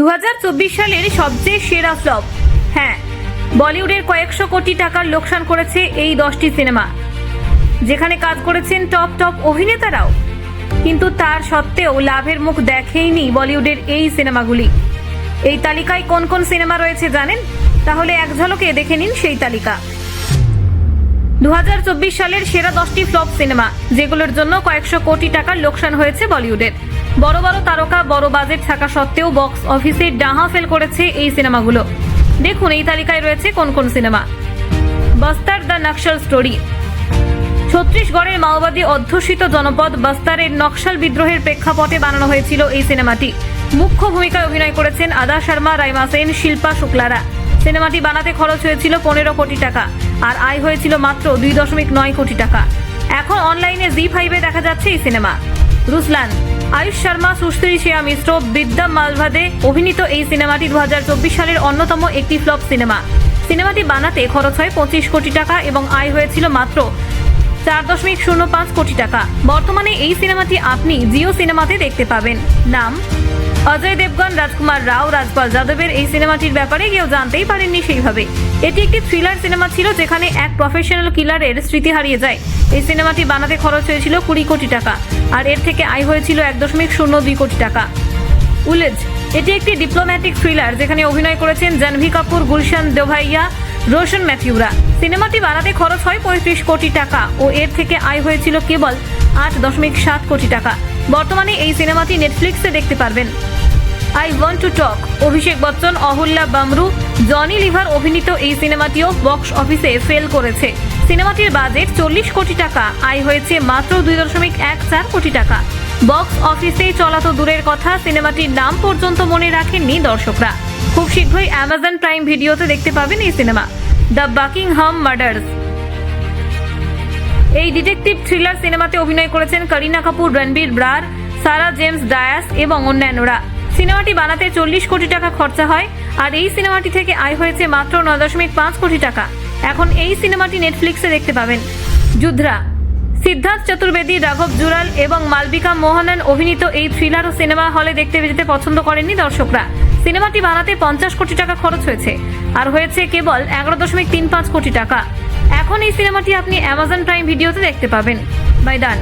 দু হাজার চব্বিশ সালের সবচেয়ে সেরা ফ্লপ। হ্যাঁ বলিউডের কয়েকশো কোটি টাকার লোকসান করেছে এই দশটি সিনেমা। যেখানে কাজ করেছেন টপ টপ অভিনেতারাও। কিন্তু তার সত্ত্বেও লাভের মুখ দেখেইনি বলিউডের এই সিনেমাগুলি। এই তালিকায় কোন কোন সিনেমা রয়েছে জানেন? তাহলে এক ঝলকে দেখে নিন সেই তালিকা। দু হাজার চব্বিশ সালের সেরা দশটি ফ্লপ সিনেমা, যেগুলোর জন্য কয়েকশো কোটি টাকার লোকসান হয়েছে বলিউডের। বড় বড় তারকা, বড় বাজেট থাকা সত্ত্বেও বক্স অফিসে ডাহা ফেল করেছে এই সিনেমাগুলো। দেখুন এই তালিকায় রয়েছে কোন কোন সিনেমা। বস্তার দ্য নকশাল স্টোরি। ছত্তিশগড়ের মাওবাদী অধ্যুষিত জনপদ বস্তারের নকশাল বিদ্রোহের প্রেক্ষাপটে বানানো হয়েছিল এই সিনেমাটি। মুখ্য ভূমিকায় অভিনয় করেছেন আদা শর্মা, রাইমা সেন, শিল্পা শুক্লারা। সিনেমাটি বানাতে খরচ হয়েছিল পনেরো কোটি টাকা আর আয় হয়েছিল মাত্র দুই দশমিক নয় কোটি টাকা। এখন অনলাইনে জি ফাইভে দেখা যাচ্ছে এই সিনেমা। রুসলান আয়ুষ শর্মা, সুশ্রী শ্রেয়া মিশ্র, বিদ্যা মালভাদে অভিনীত এই সিনেমাটি দু হাজার চব্বিশ সালের অন্যতম একটি ফ্লপ সিনেমা। সিনেমাটি বানাতে খরচ হয় পঁচিশ কোটি টাকা এবং আয় হয়েছিল মাত্র চার দশমিক শূন্য পাঁচ কোটি টাকা। বর্তমানে এই সিনেমাটি আপনি জিও সিনেমাতে দেখতে পাবেন। নাম অজয় দেবগন, রাজকুমার রাও, রাজপাল যাদবের এই সিনেমাটির ব্যাপারে কেউ জানতেই পারেননি সেইভাবে। এটি একটি থ্রিলার সিনেমা ছিল যেখানে এক প্রফেশনাল কিলারের স্মৃতি হারিয়ে যায়। এই সিনেমাটি বানাতে খরচ হয়েছিল কুড়ি কোটি টাকা, আর এর থেকে আয় হয়েছিল এক দশমিক শূন্য দুই কোটি টাকা। উলেজ, এটি একটি ডিপ্লোম্যাটিক থ্রিলার যেখানে অভিনয় করেছেন জাহ্নবী কাপুর, গুলশান দেভাইয়া রোশন ম্যাথিউরা। সিনেমাটি বানাতে খরচ হয় পঁয়ত্রিশ কোটি টাকা ও এর থেকে আয় হয়েছিল কেবল আট দশমিক সাত কোটি টাকা। বর্তমানে এই সিনেমাটি নেটফ্লিক্সে দেখতে পারবেন। I want to talk Abhishek Bachchan, Ahalya Bamroo, Johnny Lever অভিনীত এই সিনেমাটিও বক্স অফিসে ফেল করেছে। সিনেমাটির বাজেট চল্লিশ কোটি টাকা, আয় হয়েছে মাত্র দুই দশমিক এক চার কোটি টাকা। বক্স অফিসেই চলা তো দূরের কথা, সিনেমাটির নাম পর্যন্ত মনে রাখেননি দর্শকরা। খুব শীঘ্রই অ্যামাজন প্রাইম ভিডিওতে দেখতে পাবেন এই সিনেমা। দ্য বাকিংহাম মার্ডার্স এই ডিটেকটিভ থ্রিলার সিনেমাতে অভিনয় করেছেন করিনা কাপুর, রণবীর ব্রার, সারা জেমস ডায়াস এবং অন্যান্যরা। সিনেমাটি বানাতে চল্লিশ কোটি টাকা খরচা হয়, আর এই সিনেমাটি থেকে আয় হয়েছে মাত্র নয় দশমিক পাঁচ কোটি টাকা। এখন এই সিনেমাটি নেটফ্লিক্সে দেখতে পাবেন। যুদ্ধরা। সিদ্ধার্থ চতুর্বেদী, রাঘব জুরাল এবং মালবিকা মোহনন অভিনীত এই থ্রিলার ও সিনেমা হলে দেখতে যেতে পছন্দ করেননি দর্শকরা। সিনেমাটি বানাতে পঞ্চাশ কোটি টাকা খরচ হয়েছে, আর হয়েছে কেবল এগারো দশমিক তিন পাঁচ কোটি টাকা। এখন এই সিনেমাটি আপনি অ্যামাজন প্রাইম ভিডিওতে দেখতে পাবেন। বাই ডান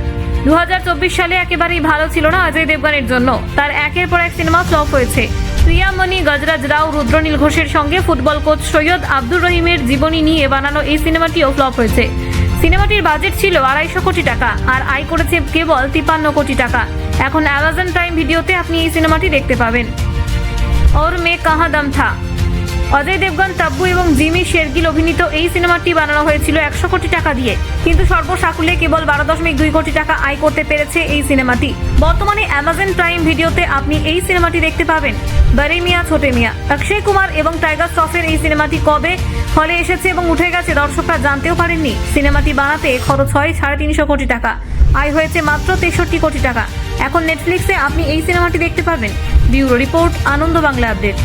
দু হাজার চব্বিশ সালে একেবারেই ভালো ছিল না অজয় দেবগানের জন্য। তার একের পর এক সিনেমা ফ্লপ হয়েছে। প্রিয়ামণি, গজরাজ রাও, রুদ্রনীল ঘোষের সঙ্গে ফুটবল কোচ সৈয়দ আব্দুর রহিমের জীবনী নিয়ে বানানো এই সিনেমাটিও ফ্লপ হয়েছে। সিনেমাটির বাজেট ছিল আড়াইশো কোটি টাকা আর আয় করেছে কেবল তিপান্ন কোটি টাকা। এখন অ্যামাজন প্রাইম ভিডিওতে আপনি এই সিনেমাটি দেখতে পাবেন। ওর মে কাহা দম থা? অজয় দেবগন, তাব্বু এবং জিমি শেরগিল অভিনীত এই সিনেমাটি বানানো হয়েছিল একশো কোটি টাকা দিয়ে। কিন্তু সর্বসাকুল্যে কেবল বারো দশমিক দুই কোটি টাকা আয় করতে পেরেছে এই সিনেমাটি। বর্তমানে অ্যামাজন প্রাইম ভিডিওতে আপনি এই সিনেমাটি দেখতে পাবেন। বারে মিয়া, ছোটে মিয়া। অক্ষয় কুমার এবং টাইগার শ্রফের এই সিনেমাটি কবে হলে এসেছে এবং উঠে গেছে দর্শকরা জানতেও পারেননি। সিনেমাটি বানাতে খরচ হয় সাড়ে তিনশো কোটি টাকা। আয় হয়েছে মাত্র তেষট্টি কোটি টাকা। এখন নেটফ্লিক্সে আপনি এই সিনেমাটি দেখতে পাবেন। Bureau report, Ananda Bangla update.